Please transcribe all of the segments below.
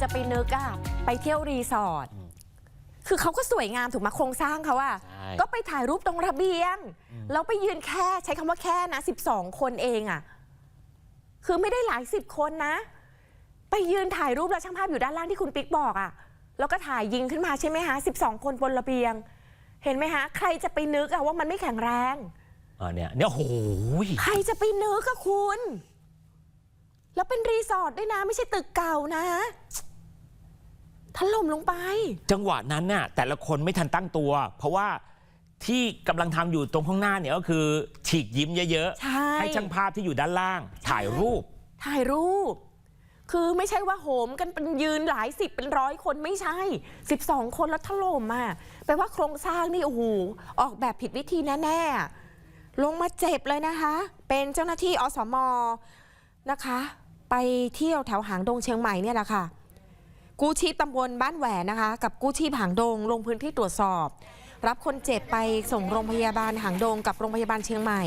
จะไปนึกอะไปเที่ยวรีสอร์ทคือเขาก็สวยงามถูกไหมาโครงสร้างเขาอะใช่ก็ไปถ่ายรูปตรงระเบียง แล้วไปยืนแค่ใช้คำว่าแค่นะ 12 คนเองอะคือไม่ได้หลายสิบคนนะ ไปยืนถ่ายรูปแล้วช่างภาพอยู่ด้านล่างที่คุณปิ๊กบอกอะแล้วก็ถ่ายยิงขึ้นมาใช่ไหมฮะ12 คนบนระเบียง เห็นไหมฮะ ใครจะไปนึกอะว่ามันไม่แข็งแรงอ่าเนี่ยเนี่ยโอ้โหใครจะไปนึกอะคุณ แล้วเป็นรีสอร์ทด้วยนะ ไม่ใช่ตึกเก่านะถล่มลงไป จังหวะนั้นน่ะแต่ละคนไม่ทันตั้งตัว เพราะว่าที่กำลังทำอยู่ตรงข้างหน้าเนี่ยก็คือ ฉีกยิ้มเยอะใช่ๆให้ช่างภาพที่อยู่ด้านล่าง ถ่ายรูป ถ่ายรูป คือไม่ใช่ว่าโหมกันเป็นยืนหลายสิบเป็นร้อยคนไม่ใช่ 12 คนแล้วถล่มอะแปลว่าโครงสร้างนี่โอ้โหออกแบบผิดวิธีแน่ๆลงมาเจ็บเลยนะคะ เป็นเจ้าหน้าที่อสมนะคะ ไปเที่ยวแถวหางดงเชียงใหม่เนี่ยแหละค่ะกู้ชีพตำบลบ้านแหวนนะคะ กับกู้ชีพหางดงลงพื้นที่ตรวจสอบ รับคนเจ็บไปส่งโรงพยาบาลหางดงกับโรงพยาบาลเชียงใหม่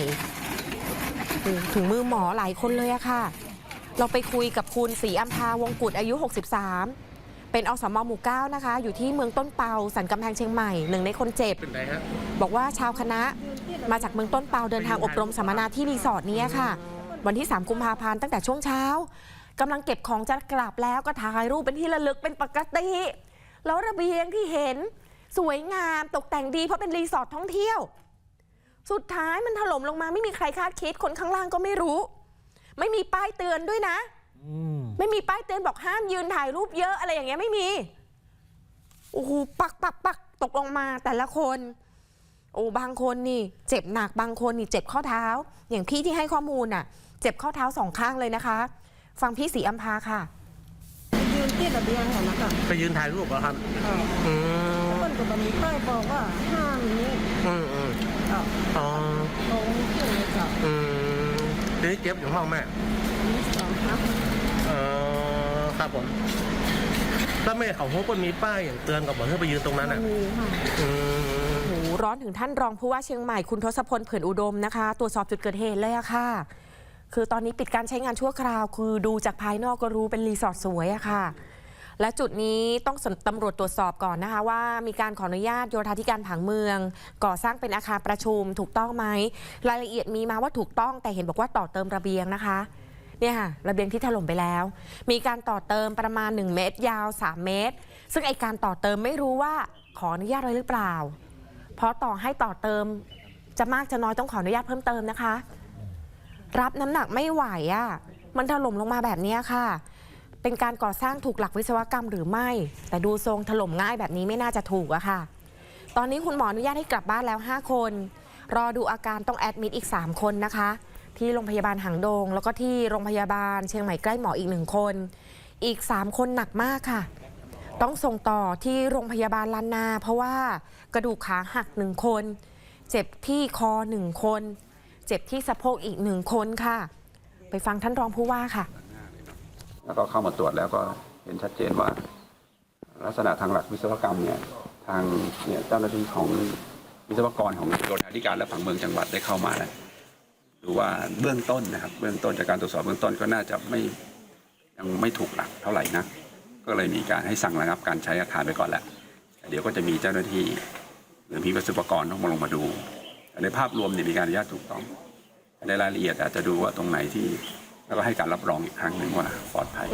โอ้โหถึงมือหมอหลายคนเลยอะค่ะ เราไปคุยกับคุณศรีอัมพาวงกุฎอายุ 63 เป็นอสมหมู่เก้านะคะ อยู่ที่เมืองต้นเปาสันกำแพงเชียงใหม่หนึ่งในคนเจ็บเป็นไรฮะบอกว่าชาวคณะมาจากเมืองต้นเปาเดินทางอบรมสัมมนาที่รีสอร์ทนี้ค่ะ วันที่ 3 กุมภาพันธ์ตั้งแต่ช่วงเช้ากำลังเก็บของจะกลับแล้วก็ถ่ายรูปเป็นที่ระลึกเป็นปกติแล้วระเบียงที่เห็นสวยงามตกแต่งดีเพราะเป็นรีสอร์ทท่องเที่ยว สุดท้ายมันถล่มลงมาไม่มีใครคาดคิดคนข้างล่างก็ไม่รู้ ไม่มีป้ายเตือนด้วยนะอืมไม่มีป้ายเตือนบอกห้ามยืนถ่ายรูปเยอะอะไรอย่างเงี้ยไม่มีโอ้โหปักปักปักตกลงมาแต่ละคน โอ้บางคนนี่เจ็บหนักบางคนนี่เจ็บข้อเท้า อย่างพี่ที่ให้ข้อมูลน่ะ เจ็บข้อเท้าสองข้างเลยนะคะ ฟังพี่สีอัมพาค่ะ ยืนที่ระเบียงเหรอนะคะไปยืนถ่ายรูปเหรอครับค่ะอืมคนก็บอกมีป้ายบอกว่าห้ามนี้อืมอืมค่ะอ๋อตรงที่เลยค่ะอืมเดี๋ยวนี้เจ็บอยู่ห้องแม่มีสองครับเออครับผมแล้วแม่เขาพบว่ามีป้ายอย่างเตือนกับบอกให้ไปยืนตรงนั้นมันอะมีค่ะอืมโอ้โห ร้อนถึงท่านรองผู้ว่าเชียงใหม่คุณทศพลเผื่อนอุดมนะคะ ตรวจสอบจุดเกิดเหตุเลยอะค่ะ คือตอนนี้ปิดการใช้งานชั่วคราว คือดูจากภายนอกก็รู้เป็นรีสอร์ทสวยอะค่ะ และจุดนี้ต้องตำรวจตรวจสอบก่อนนะคะ ว่ามีการขออนุญาตโยธาธิการผังเมือง ก่อสร้างเป็นอาคารประชุมถูกต้องไหมรายละเอียดมีมาว่าถูกต้องแต่เห็นบอกว่าต่อเติมระเบียงนะคะเนี่ยค่ะระเบียงที่ถล่มไปแล้ว มีการต่อเติมประมาณ 1 เมตร ยาว 3 เมตร ซึ่งไอการต่อเติมไม่รู้ว่าขออนุญาตไว้หรือเปล่า เพราะต่อให้ต่อเติม จะมากจะน้อยต้องขออนุญาตเพิ่มเติมนะคะ รับน้ำหนักไม่ไหวอะ่ะมันถล่มลงมาแบบนี้ค่ะ เป็นการก่อสร้างถูกหลักวิศวกรรมหรือไม่ แต่ดูทรงถล่มง่ายแบบนี้ไม่น่าจะถูกอะค่ะ ตอนนี้คุณหมออนุญาตให้กลับบ้านแล้ว 5 คน รอดูอาการต้องแอดมิดอีก 3 คนนะคะ ที่โรงพยาบาลหางดง แล้วก็ที่โรงพยาบาลเชียงใหม่ใกล้หมออีกหนึ่งคน อีก 3 คนหนักมากค่ะ ต้องส่งต่อที่โรงพยาบาลลานนา เพราะว่ากระดูกขาหักหนึ่งคน เจ็บที่คอหนึ่งคน เจ็บที่สะโพกอีกหนึ่งคนค่ะ ไปฟังท่านรองผู้ว่าค่ะ แล้วก็เข้ามาตรวจแล้วก็เห็นชัดเจนว่า ลักษณะทางหลักวิศวกรรมเนี่ยทางเนี่ยเจ้าหน้าที่ของวิศวกรของโยธาธิการและผังเมืองจังหวัดได้เข้ามาแล้วดูว่าเบื้องต้นนะครับ เบื้องต้นจากการตรวจสอบเบื้องต้นก็น่าจะไม่ยังไม่ถูกหลักเท่าไหร่นะ ก็เลยมีการให้สั่งระงับการใช้อาคารไปก่อนแหล้วเดี๋ยวก็จะมีเจ้าหน้าที่ หรือมีวิศวกรต้องมาลงมาดู ในภาพรวมเนี่ยมีการอนุญาตถูกต้อง ในรายละเอียดอาจจะดูว่าตรงไหนที่แล้วก็ให้การรับรองอีกครั้งหนึ่งว่าปลอดภัย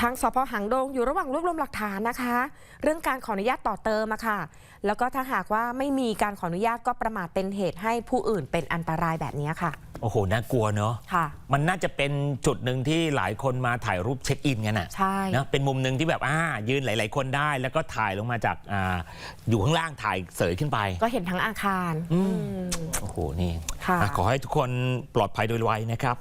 ทางสพหางดงอยู่ระหว่างรวบรวมหลักฐานนะคะ เรื่องการขออนุญาตต่อเติมอะค่ะ แล้วก็ถ้าหากว่าไม่มีการขออนุญาตก็ประมาทเป็นเหตุให้ผู้อื่นเป็นอันตรายแบบนี้ค่ะ โอ้โห น่ากลัวเนอะค่ะ มันน่าจะเป็นจุดหนึ่งที่หลายคนมาถ่ายรูปเช็คอินกันอะใช่นะเป็นมุมหนึ่งที่แบบอ่ายืนหลาย ๆ คนได้ แล้วก็ถ่ายลงมาจากอ่าอยู่ข้างล่างถ่ายเสยขึ้นไป ก็เห็นทั้งอาคาร อืมอืมโอ้โห นี่ค่ะ อะขอให้ทุกคนปลอดภัยโดยไวนะครับ